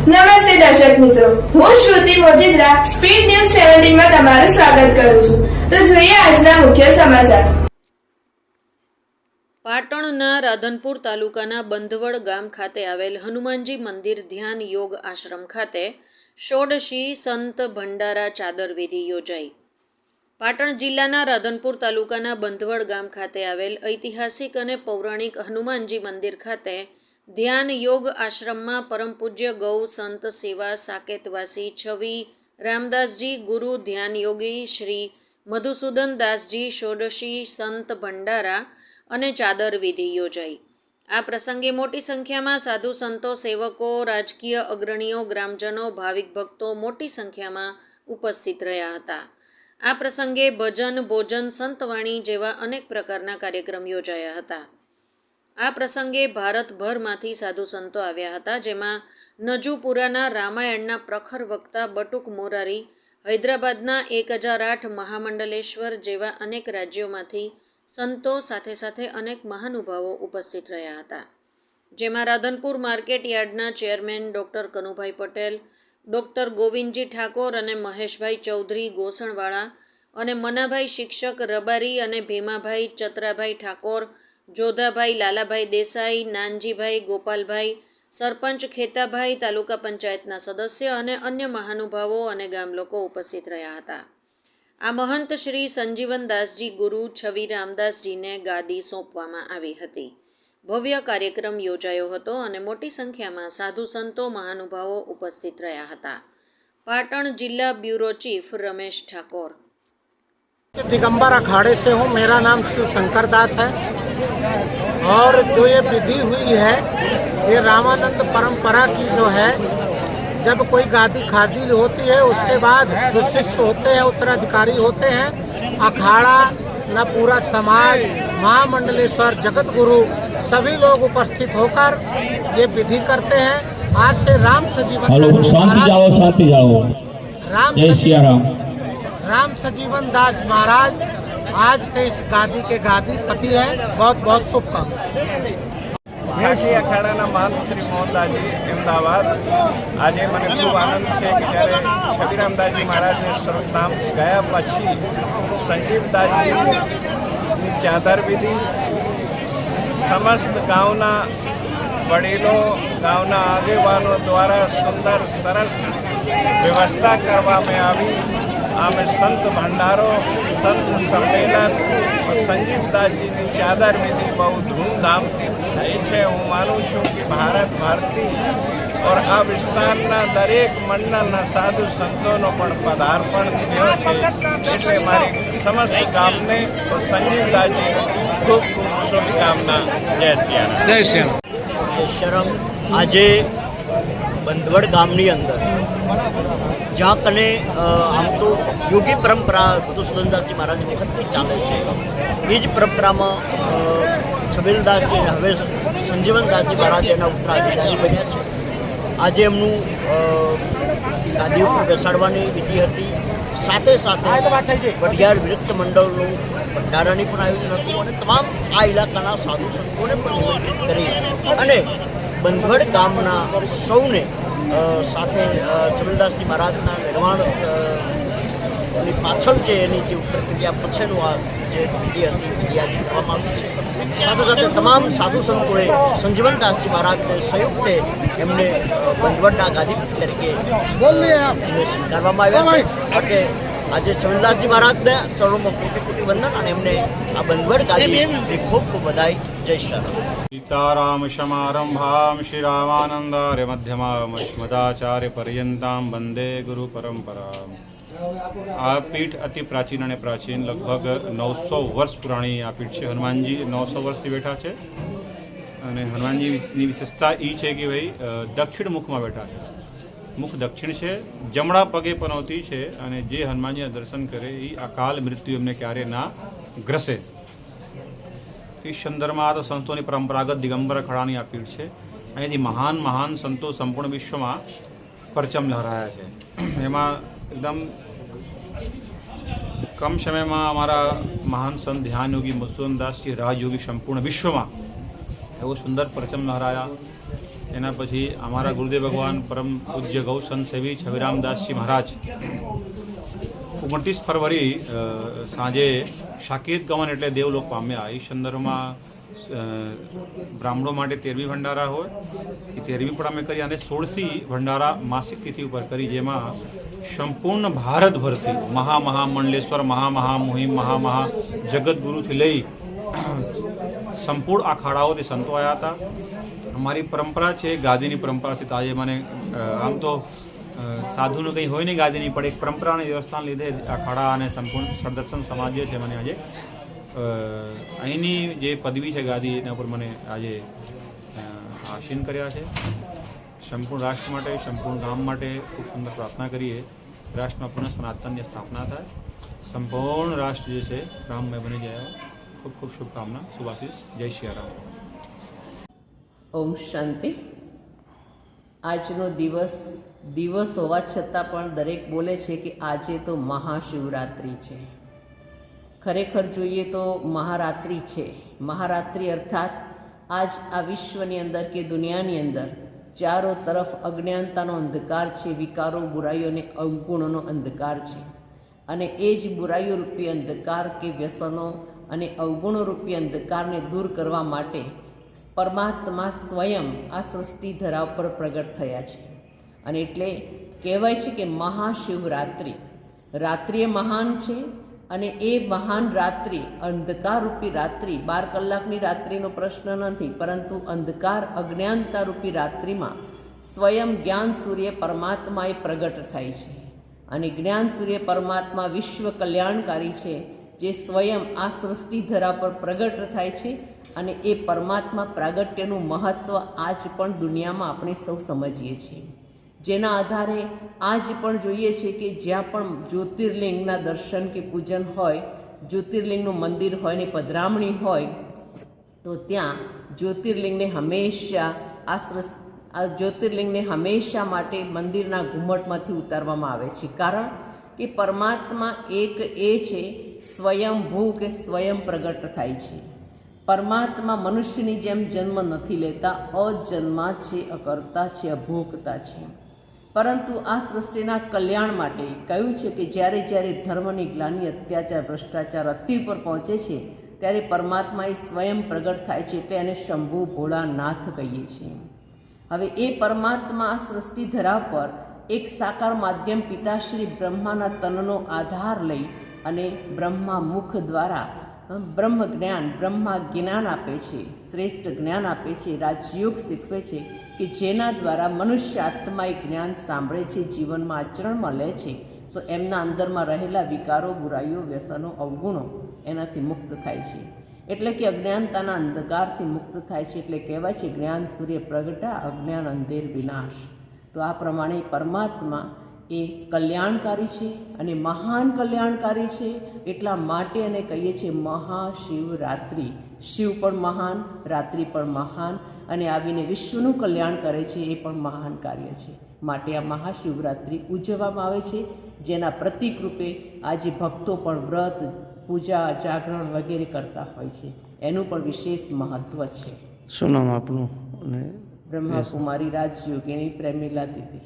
નમસ્તે દર્શક મિત્રો. હું શ્રુતિ મોજીદ્રા, સ્પીડ ન્યૂઝ સેવન્ટીનમાં તમારું સ્વાગત કરું છું. તો જોઈએ આજના મુખ્ય સમાચાર. પાટણના રાધનપુર તાલુકાના બંધવડ ગામ ખાતે આવેલ હનુમાનજી મંદિર ધ્યાન યોગ આશ્રમ ખાતે ષોડશી સંત ભંડારા ચાદર વિધિ યોજાઈ. પાટણ જિલ્લાના રાધનપુર તાલુકાના બંધવડ ગામ ખાતે આવેલ ઐતિહાસિક અને પૌરાણિક હનુમાનજી મંદિર ખાતે ધ્યાન યોગ આશ્રમમાં પરમ પૂજ્ય ગૌ સંત સેવા સાકેતવાસી છવી રામદાસજી, ગુરુ ધ્યાન યોગી શ્રી મધુસૂદન દાસજી, ષોડશી સંત ભંડારા અને ચાદર વિધિ યોજાઈ. આ પ્રસંગે મોટી સંખ્યામાં સાધુ સંતો, સેવકો, રાજકીય અગ્રણીઓ, ગ્રામજનો, ભાવિક ભક્તો મોટી સંખ્યામાં ઉપસ્થિત રહ્યા હતા. આ પ્રસંગે ભજન, ભોજન, સંતવાણી જેવા અનેક પ્રકારના કાર્યક્રમ યોજાયા હતા. આ પ્રસંગે ભારતભરમાંથી સાધુ સંતો આવ્યા હતા, જેમાં નજુપુરાના રામાયણના પ્રખર વક્તા બટુક મોરારી, હૈદરાબાદના એક હજાર આઠ મહામંડલેશ્વર જેવા અનેક રાજ્યોમાંથી સંતો સાથે સાથે અનેક મહાનુભાવો ઉપસ્થિત રહ્યા હતા. જેમાં રાધનપુર માર્કેટ યાર્ડના chairman doctor Kanubhai Patel, doctor Govindji Thakor અને મહેશભાઈ ચૌધરી ગોસણવાળા અને મનાભાઈ શિક્ષક રબારી અને ભીમાભાઈ ચતરાભાઈ ઠાકોર જોધાભાઈ લાલાભાઈ દેસાઈ નાનજીભાઈ ગોપાલભાઈ સરપંચ ખેતાભાઈ તાલુકા પંચાયતના સદસ્ય અને અન્ય મહાનુભાવો અને ગામ લોકો ઉપસ્થિત રહ્યા હતા આ મહંત શ્રી સંજીવન દાસજી ગુરુ છવી રામદાસજીને ગાદી સોંપવામાં આવી હતી ભવ્ય કાર્યક્રમ યોજાયો હતો અને મોટી સંખ્યામાં સાધુ સંતો મહાનુભાવો ઉપસ્થિત રહ્યા હતા પાટણ જિલ્લા બ્યુરો ચીફ રમેશ ઠાકોર दिगंबर अखाड़े से हूँ मेरा नाम शिव शंकर दास है और जो ये विधि हुई है ये रामानंद परंपरा की जो है जब कोई गादी खादी होती है उसके बाद जो शिष्य होते हैं उत्तराधिकारी होते हैं अखाड़ा न पूरा समाज महामंडलेश्वर जगत गुरु सभी लोग उपस्थित होकर ये विधि करते हैं। आज से राम सजीवन हेलो शांति जाओ शांति जाओ। राम जय सिया राम राम सजीवन दास महाराज आज से इस गादी के गादी पति है बहुत बहुत शुभकामनाएं ખાસી અખાડાના મહંત શ્રી મોહનદાસજી અમદાવાદ આજે મને ખૂબ આનંદ છે કે જ્યારે છબીરામદાસજી મહારાજને સર્વનામ ગયા પછી સંજીવદાસજીની ચાદર વિધિ સમસ્ત ગામના વડીલો ગામના આગેવાનો દ્વારા સુંદર સરસ વ્યવસ્થા કરવામાં આવી આમે સંત ભંડારો સંત સંમેલન સંજીવદાસજીની ચાદર વિધિ બહુ ધૂમધામથી થઈ છે. હું માનું છું કે ભારત ભારતી ઓર આ વિસ્તારના દરેક મંડળના સાધુ સંતોનો પણ પદાર્પણ થયો છે. એટલે મારી સમસ્ત ગામને તો સંજીવદાસજી ખૂબ ખૂબ શુભકામના. જય સિયારામ શરમ આજે બંધવડ ગામની અંદર. જ્યાં કને આમ તો યોગી પરંપરા મધુસૂદનદાસજી મહારાજ વખતથી ચાલે છે. એ જ પરંપરામાં છબીલદાસજી અને હવે સંજીવનદાસજી મહારાજ એના ઉત્તરાધિકારી બન્યા છે. આજે એમનું ગાદી ઉપર બેસાડવાની વિધિ હતી. સાથે સાથે વઢિયાર વિરક્ત મંડળનું ભંડારાની પણ આયોજન હતું અને તમામ આ ઇલાકાના સાધુ સંતોને પણ નિમંત્રિત કરી. અને બંધવડ ગામના સૌને સાથે અ, મહારાજના નિર્માણ એની પાછળ જે એની જે પ્રક્રિયા પછીનું આ જે વિધિ હતી વિધિ આજે કરવામાં આવી છે. સાથે સાથે તમામ સાધુ સંતોએ સંજીવનદાસજી મહારાજને સંયુક્તે એમને બંધવટના ગાદીપતિ તરીકે સ્વીકારવામાં આવ્યા છે. એટલે આજે ચંદલાલજી મહારાજને ચરણોમાં કોટી કોટી વંદન અને એમને આ બંધવડ કાઢી ખૂબ ખૂબ બધાય જય શ્રી સીતારામ સમારંભામ શ્રી રામાનંદાર્ય મધ્યમા મદાચાર્ય પર્યંતામ વંદે ગુરુ પરંપરા આ પીઠ અતિ પ્રાચીન અને પ્રાચીન લગભગ નવસો વર્ષ પુરાણી આ પીઠ છે. હનુમાનજી નવસો વર્ષથી બેઠા છે. અને હનુમાનજીની વિશેષતા એ છે કે ભાઈ દક્ષિણ મુખમાં બેઠા છે. મુખ દક્ષિણ છે, જમણા પગે પનવતી છે અને જે હનુમાનજીના દર્શન કરે એ અકાલ મૃત્યુ એમને ક્યારે ના ગ્રસે. એ સંદર્ભમાં તો સંતોની પરંપરાગત દિગંબર અખાડાની આ પીઠ છે. અહીંથી મહાન મહાન સંતો સંપૂર્ણ વિશ્વમાં પરચમ લહરાયા છે. એમાં એકદમ કમ સમયમાં અમારા મહાન સંત ધ્યાન યોગી મધુસૂદનદાસજી રાજયોગી સંપૂર્ણ વિશ્વમાં એવો સુંદર પરચમ લહરાયા. એના પછી અમારા ગુરુદેવ ભગવાન પરમ પૂજ્ય ગૌ સંત સેવી છવિરામદાસજી મહારાજ, ઓગણત્રીસ ફરવરી સાંજે શાકેત ગમન એટલે દેવલોક પામ્યા. એ સંદર્ભમાં બ્રાહ્મણો માટે તેરવી ભંડારા હોય, એ તેરવી પણ અમે કરી અને સોળસી ભંડારા માસિક તિથિ ઉપર કરી, જેમાં સંપૂર્ણ ભારતભરથી મહા મહામંડલેશ્વર મહા મહા મુહિમ મહા મહા જગતગુરુથી લઈ, સંપૂર્ણ અખાડાઓથી સંતો આવ્યા હતા. અમારી પરંપરા છે, ગાદીની પરંપરા છે. તો આજે મને આમ તો સાધુનું કંઈ હોય નહીં ગાદીની, પણ એક પરંપરાની વ્યવસ્થાને લીધે અખાડા અને સંપૂર્ણ સદર્શન સમાજ જે છે મને આજે. અહીંની જે પદવી છે ગાદી, એના ઉપર મને આજે આસીન કર્યા છે. સંપૂર્ણ રાષ્ટ્ર માટે, સંપૂર્ણ ગામ માટે ખૂબ સુંદર પ્રાર્થના કરીએ. રાષ્ટ્રમાં પુનઃ સનાતનની સ્થાપના થાય. સંપૂર્ણ રાષ્ટ્ર જે છે રામમય બની જાય ખૂબ ખૂબ શુભકામના. શુભાશીષ જય શ્રી રામ. ઓમ શાંતિ. આજનો દિવસ દિવસ હોવા છતાં પણ દરેક બોલે છે કે આજે તો મહાશિવરાત્રિ છે. ખરેખર જોઈએ તો મહારાત્રિ છે. મહારાત્રિ અર્થાત આજ આ વિશ્વની અંદર કે દુનિયાની અંદર ચારો તરફ અજ્ઞાનતાનો અંધકાર છે, વિકારો, બુરાઈઓ અને અવગુણોનો અંધકાર છે. અને એ જ બુરાઈઓ રૂપી અંધકાર કે વ્યસનો અને અવગુણો રૂપી અંધકારને દૂર કરવા માટે પરમાત્મા સ્વયં આ સૃષ્ટિ ધરાવ પર પ્રગટ થયા છે. અને એટલે કહેવાય છે કે મહાશિવરાત્રિ. રાત્રિએ મહાન છે અને એ મહાન રાત્રિ અંધકારરૂપી રાત્રિ, બાર કલાકની રાત્રિનો પ્રશ્ન નથી, પરંતુ અંધકાર અજ્ઞાનતા રૂપી રાત્રિમાં સ્વયં જ્ઞાન સૂર્ય પરમાત્માએ પ્રગટ થાય છે. અને જ્ઞાન સૂર્ય પરમાત્મા વિશ્વ કલ્યાણકારી છે જે સ્વયં આ સૃષ્ટિ ધરા પર પ્રગટ થાય છે અને એ પરમાત્મા પ્રાગટ્યનું મહત્ત્વ આજ પણ દુનિયામાં આપણે સૌ સમજીએ છીએ. જેના આધારે આજ પણ જોઈએ છે કે જ્યાં પણ જ્યોતિર્લિંગના દર્શન કે પૂજન હોય, જ્યોતિર્લિંગનું મંદિર હોય ને પધરામણી હોય, તો ત્યાં જ્યોતિર્લિંગને હંમેશા આ સૃસ- આ જ્યોતિર્લિંગને હંમેશા માટે મંદિરના ઘુમ્મટમાંથી ઉતારવામાં આવે છે. કારણ કે પરમાત્મા એક એ છે સ્વયંભૂ કે સ્વયં પ્રગટ થાય છે. પરમાત્મા મનુષ્યની જેમ જન્મ નથી લેતા, અજન્મા છે, અકર્તા છે, અભોગતા છે. પરંતુ આ સૃષ્ટિના કલ્યાણ માટે કહ્યું છે કે જ્યારે જ્યારે ધર્મની ગ્લાની અત્યાચાર, ભ્રષ્ટાચાર અતિ પર પહોંચે છે, ત્યારે પરમાત્મા એ સ્વયં પ્રગટ થાય છે એટલે એને શંભુ ભોળાનાથ કહીએ છીએ. હવે એ પરમાત્મા આ સૃષ્ટિ ધરા પર એક સાકાર માધ્યમ પિતાશ્રી બ્રહ્માના તનનો આધાર લઈ અને બ્રહ્મા મુખ દ્વારા બ્રહ્મ જ્ઞાન, બ્રહ્મા જ્ઞાન આપે છે, શ્રેષ્ઠ જ્ઞાન આપે છે, રાજયોગ શીખવે છે કે જેના દ્વારા મનુષ્ય આત્મા જ્ઞાન સાંભળે છે, જીવનમાં આચરણમાં લે છે, તો એમના અંદરમાં રહેલા વિકારો, બુરાઈઓ, વ્યસનો, અવગુણો એનાથી મુક્ત થાય છે. એટલે કે અજ્ઞાનતાના અંધકારથી મુક્ત થાય છે, એટલે કહેવાય છે જ્ઞાન સૂર્ય પ્રગટા, અજ્ઞાન અંધેર વિનાશ. તો આ પ્રમાણે પરમાત્મા એ કલ્યાણકારી છે અને મહાન કલ્યાણકારી છે એટલા માટે એને કહીએ છીએ મહાશિવરાત્રિ. શિવ પણ મહાન રાત્રિ પણ મહાન અને આવીને વિશ્વનું કલ્યાણ કરે છે એ પણ મહાન કાર્ય છે. માટે આ મહાશિવરાત્રિ ઉજવવામાં આવે છે જેના પ્રતિકરૂપે આજે ભક્તો પણ વ્રત પૂજા જાગરણ વગેરે કરતા હોય છે. એનું પણ વિશેષ મહત્વ છે. શું નામ આપનું? અને બ્રહ્માકુમારી રાજયોગિની પ્રેમિલા દીદી